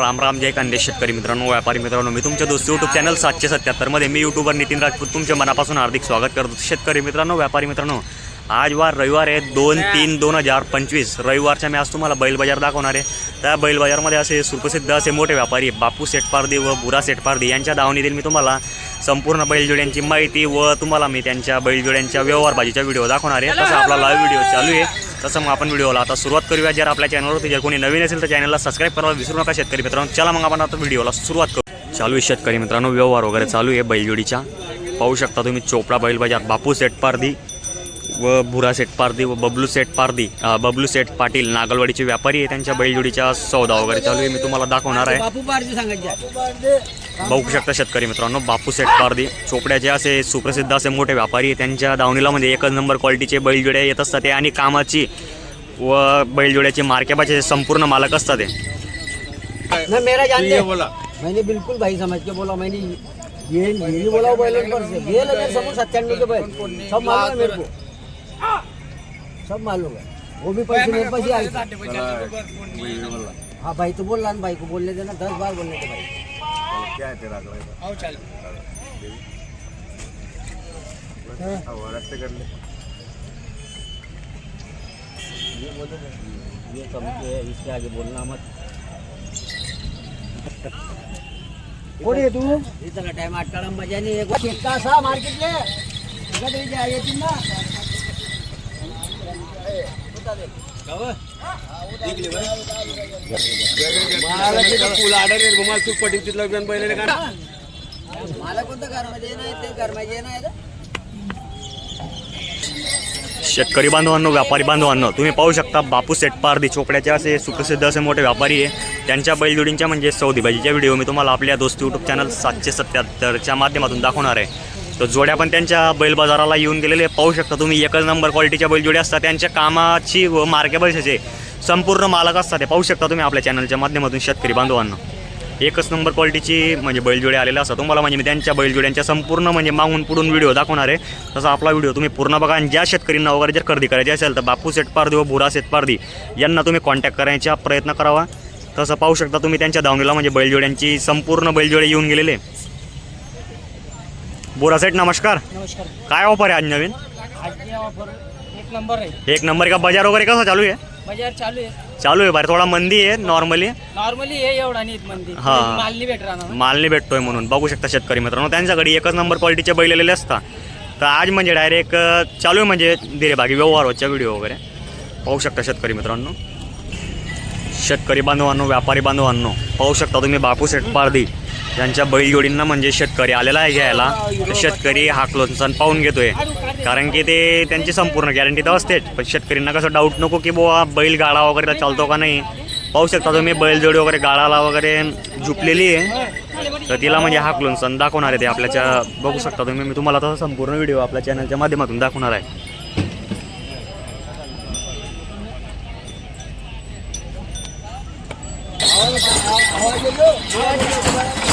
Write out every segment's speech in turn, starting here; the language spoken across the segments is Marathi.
राम राम जय कांदे शेतकरी मित्रांनो व्यापारी मित्रांनो मी तुमच्या दोस्त यूट्यूब चॅनल सातशे सत्याहत्तरमध्ये मी यूट्यूबर नितीन राजपूत तुमच्या मनापासून हार्दिक स्वागत करतो. शेतकरी मित्रांनो व्यापारी मित्रांनो आज वार रविवार आहे दोन तीन दोन हजार पंचवीस. रविवारच्या मी आज तुम्हाला बैल बाजार दाखवणार आहे. त्या बैल बाजारमध्ये असे सुप्रसिद्ध असे मोठे व्यापारी बापू सेटपारदी व बुरा सेटपारदी यांच्या दावणीतील मी तुम्हाला संपूर्ण बैलजोड्यांची माहिती व तुम्हाला मी त्यांच्या बैलजोड्यांच्या व्यवहारबाजीचा व्हिडिओ दाखवणार आहे. तसं आपला लाईव्ह व्हिडिओ चालू आहे. तसं मग आपण व्हिडिओला आता सुरुवात करूया. जर आपल्या चॅनलवरती जर कोणी नवीन असेल तर चॅनलला सबस्क्राईब करायला विसरू नका शेतकरी मित्रांनो. चला मग आपण आता व्हिडिओला सुरुवात करू. चालू आहे शेतकरी मित्रांनो व्यवहार वगैरे चालू आहे बैलजोडीच्या पाहू शकता तुम्ही चोपडा बैल बाजार बापू सेठ पारदी व भुरा सेट पारदी व बबलू सेठ पारदी बबलू सेठ पाटील नागलवाडीचे व्यापारी आहे. त्यांच्या बैलजोडीच्या सौदा वगैरे चालू आहे. मी तुम्हाला दाखवणार आहे. बापू सांगायचे. बघू शकता शेतकरी मित्रांनो बापू सेठ पारदी चोपड्याचे असे सुप्रसिद्ध असे मोठे व्यापारी. त्यांच्या दावणीला म्हणजे एकच नंबर क्वालिटीचे बैलजोड्या येत असतात. ते आणि कामाची व बैलजोड्याचे मार्केबाचे संपूर्ण मालक असतात ते. मैं मेरा जानते मैंने बिल्कुल भाई समझ के बोला मैंने ये ये नहीं बोला बैलों पर से। ये लगे समूह सत्तानवे के बैल सब मालूम है मेरे को। सब मालूम है। वो भी पैसे मेरे पास ही आए। हाँ भाई तो बोल रहा भाई को बोलने देना। दस बार बोलने दे भाई। ये बोलो ना, ये समझे इसके आगे बोलना मत। कोणी तू? इथं का टाइम आठ काळा मजा नाही एक शेतका असा मार्केटले मला कोणतं नाही ते नाही शेतकरी बांधवांनो व्यापारी बांधवांनो तुम्ही पाहू शकता बापू सेठ पारदी चोपड्याचे असे सुप्रसिद्ध असे मोठे व्यापारी आहे. त्यांच्या बैलजोडींच्या म्हणजे सौदी भाजीच्या व्हिडिओ मी तुम्हाला आपल्या दोस्त यूट्यूब चॅनल सातशे सत्याहत्तरच्या माध्यमातून दाखवणार आहे. तर जोड्या पण त्यांच्या बैल बाजाराला येऊन गेलेले पाहू शकता तुम्ही एकच नंबर क्वालिटीच्या बैलजोड्या असतात. त्यांच्या कामाची व मार्केबलचे संपूर्ण मालक असतात. ते पाहू शकता तुम्ही आपल्या चॅनलच्या माध्यमातून शेतकरी बांधवांना. एकच नंबर क्वालिटीची म्हणजे बैलजोडे आलेले असतात. तुम्हाला म्हणजे मी त्यांच्या बैलजोड्यांच्या संपूर्ण म्हणजे मागून पुढून व्हिडिओ दाखवणार आहे. तसा आपला व्हिडिओ तुम्ही पूर्ण बघा. आणि ज्या शेतकऱ्यांना वगैरे जर खरेदी करायची असेल तर बापू सेटपारदी व भुरा सेटपारदी यांना तुम्ही कॉन्टॅक्ट करायचा प्रयत्न करावा. तसं पाहू शकता तुम्ही त्यांच्या दावणीला म्हणजे बैलजोड्यांची संपूर्ण बैलजोडे येऊन गेलेले. बोरा सेठ नमस्कार. नमस्कार. काय ऑफर आहे आज नवीन? ऑफर एक नंबर आहे. एक नंबर का? बाजार वगैरे कसं चालू आहे? बाजार चालू आहे. चालू आहे बाहेर थोडा मंदी आहे नॉर्मली नॉर्मली हे एवढा नाही मंदी. हा. माल नाही भेट राहणार माल नाही भेटतोय म्हणून. बघू शकता शेतकरी मित्रांनो. त्यांच्याकडे एकच नंबर क्वालिटीचे बैल आलेले असतात. तर आज म्हणजे डायरेक्ट चालू आहे म्हणजे दिरेभागी व्यवहार होच्या व्हिडिओ वगैरे. पाहू शकता शेतकरी मित्रांनो. शेतकरी बांधवांनो व्यापारी बांधवांनो पाहू शकता तुम्ही बापू सेठ पारदी यांच्या बैलजोडींना म्हणजे शेतकरी आलेला आहे घ्यायला तर शेतकरी हाकलून सण पाहून घेतोय. कारण की ते त्यांची संपूर्ण गॅरंटी तर असतेच. पण शेतकऱ्यांना कसं डाऊट नको की बुवा बैल गाळा वगैरे चालतो का नाही. पाहू शकता तुम्ही बैलजोडी वगैरे गाळाला वगैरे झुपलेली आहे. तर तिला म्हणजे हाकलून सण दाखवणार आहे ते आपल्याच्या बघू शकता तुम्ही मी तुम्हाला तसा संपूर्ण व्हिडिओ आपल्या चॅनलच्या माध्यमातून दाखवणार आहे.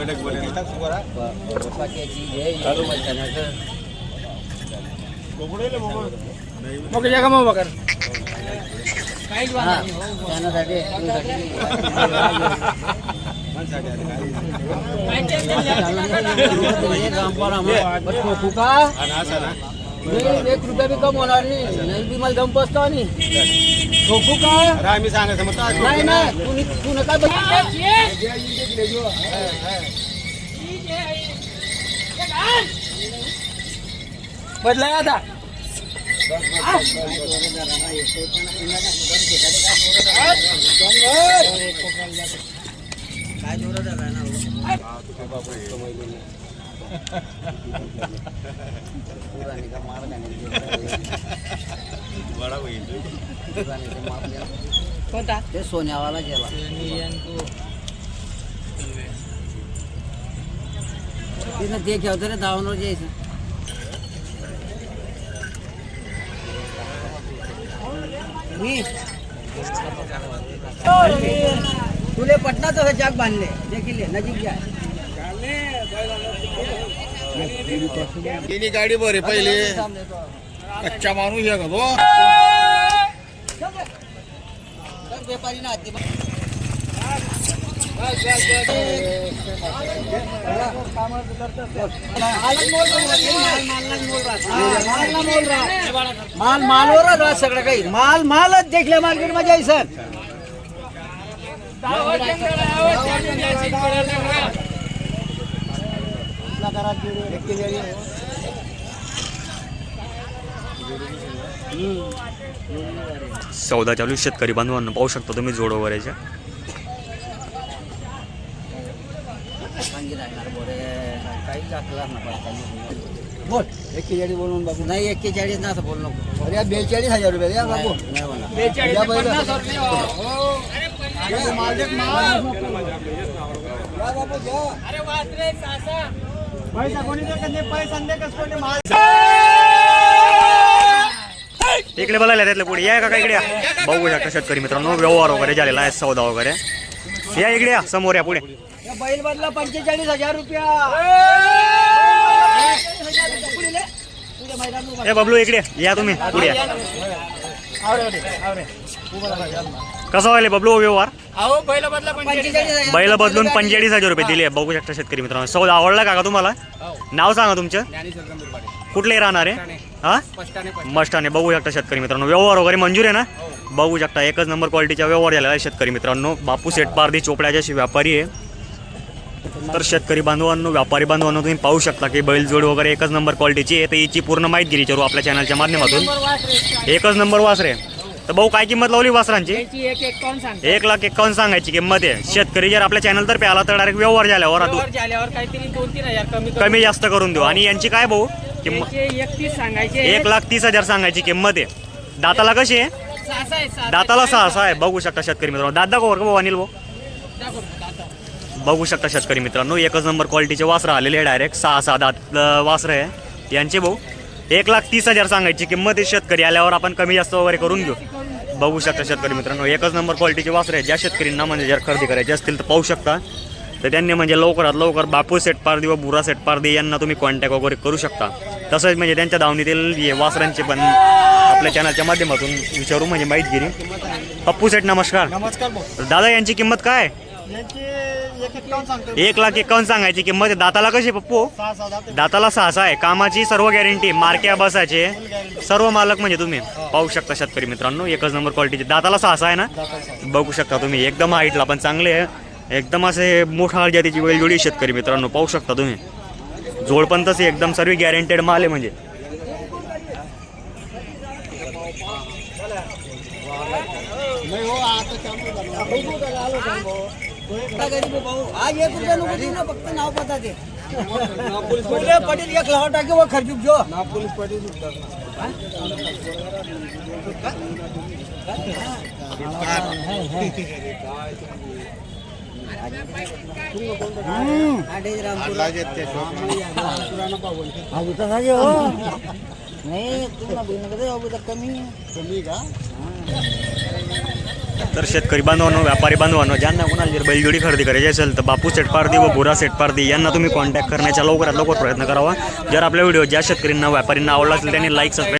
एक लाख एक मेरी मर्जी हुई कितना ना मांगते हमारा पाची चीज है ये तो मत करना सर हा, त्याच्यासाठी, तुझ्यासाठी. एक रामपाल आम्हाला. बट ठोकू का नाही, एक रुपया बी कम होणार नाही नाही बी मला दम पसतो आणि ठोकू का आम्ही सांगायचं मग काय नाही नाही तू नि- तू नका बघ बदलाय आता काय जोरात आहे ना कोणता? ते सोन्यावाला गेला. तिनं ते ठेवतं रे धावणार जायचं मी. तुले पटना तो जाग बांधले. देखील नजीक जा तिने गाडी बरी पहिले. कच्चा माणूस आहे का तो? व्यापारी ना माल मालवरच राहत सगळं काही. माल मालच देखल्या मार्केटमध्ये आहे. सर सौदा चालू शेतकरी बांधवांना पाहू शकता तुम्ही जोड बोल. एक्केचाळीस बोलून बाबू नाही एक्केचाळीस ना असं बोल नको. अरे बेचाळीस हजार रुपये द्या बाबू. पहिलं. इकडे बोलायला त्यातलं पुढे. या का इकडे. बघू शकता शेतकरी मित्रांनो व्यवहार वगैरे झालेला आहे सौदा वगैरे. या इकडे या समोर या पुढे. या बैल बदला पंचेचाळीस हजार रुपया. बबलू इकडे या. तुम्ही पुढे कसं व्हायला बबलू व्यवहार? पंचेचाळीस हजार. बैल बदलून पंचेचाळीस हजार रुपये दिले. बघू शकता शेतकरी मित्रांनो. सौदा आवडला का का तुम्हाला नाव सांगा तुमचं? कुठले राहणार आहे? हा? मस्टाने बघू शकता शेतकरी मित्रांनो. व्यवहार वगैरे मंजूर आहे ना? बघू शकता. एकच नंबर क्वालिटीचा व्यवहार झालेला आहे शेतकरी मित्रांनो. बापू सेठ पारदी चोपड्याचे व्यापारी आहे. तर शेतकरी बांधवांनो व्यापारी बांधवांनो तुम्ही पाहू शकता की बैलजोड वगैरे एकच नंबर क्वालिटीची आहे. तर हिची पूर्ण माहिती विचारू आपल्या चॅनलच्या माध्यमातून. एकच नंबर वासरे. तर भाऊ काय किंमत लावली वासरांची? एक एक कोण सांग एक लाख एकावन्न सांगायची किंमत आहे. शेतकरी जर आपल्या चॅनल तर्फे आला तर डायरेक्ट व्यवहार झाल्यावर आता झाल्यावर काहीतरी दोन तीन हजार कमी कमी जास्त करून देऊ. आणि यांची काय भाऊ? किंमत एकतीस सांगायचे एक लाख तीस हजार सांगायची किंमत आहे. दाताला कशी आहे. दाताला सहा सहा आहे. बघू शकता शेतकरी मित्रांनो. दादा का भाऊ अनिल भाऊ. दाखव. बघू शकता शेतकरी मित्रांनो. एकच नंबर क्वालिटीचे वासरं आलेले आहे डायरेक्ट सहा सहा दात वासरं आहे. यांचे भाऊ एक लाख तीस हजार सांगायची किंमत आहे. शेतकरी आल्यावर आपण कमी जास्त वगैरे करून घेऊ. बघू शकता शेतकरी मित्रांनो. एकच नंबर क्वालिटीचे वासरं आहे ज्या शेतकरींना म्हणजे जर खरेदी करायचे असतील तर पाहू शकता. तर त्यांनी म्हणजे लवकरात लवकर बापू सेट पारदी व बुरा सेट पारदी यांना तुम्ही कॉन्टॅक्ट वगैरे करू शकता. तसंच म्हणजे त्यांच्या दावणीतील वासरांचे पण आपल्या चॅनलच्या माध्यमातून विचारू म्हणजे माहीत गिरी पप्पू सेट नमस्कार. नमस्कार दादा यांची किंमत काय? एक लाख एकावन्न सांगायची किंमत आहे. दाताला कशी पप्पू? दाताला सहा सहा आहे. कामाची सर्व गॅरंटी मार्क्या बसाचे. सर्व मालक म्हणजे तुम्ही. पाहू शकता शेतकरी मित्रांनो एकच नंबर क्वालिटीचे दाताला सहा सहा आहे ना? बघू शकता तुम्ही. एकदम हाईटला पण चांगले आहे. एकदम असे मोठा जातीची वेलजोडी शेतकरी मित्रांनो. पाहू शकता तुम्ही. जोड पण तसे एकदम सर्व गॅरंटेड माल आहे म्हणजे. नाही हो. आता गरीब आहे भाऊ आज एक रुपया नको देऊ ना फक्त नाव पता ते तुले पटेल. एक लाव टाके व खर्चूक जो ना पोलीस पाटील सुटतात. हो. नाही. अभी तर कमी. कमी का? तर शेतकरी बांधवांनो व्यापारी बांधवांनो ज्यांना कोणाला जर बैलजोडी खरेदी करायची असेल तर बापू सेटपारदी व बुरा सेटपारदी यांना तुम्ही कॉन्टॅक्ट करण्याचा लवकरात लवकर प्रयत्न करावा. जर आपल्या व्हिडिओ ज्या शेतकऱ्यांना व्यापाऱ्यांना आवडला असेल त्यांनी लाईक सबस्क्राईब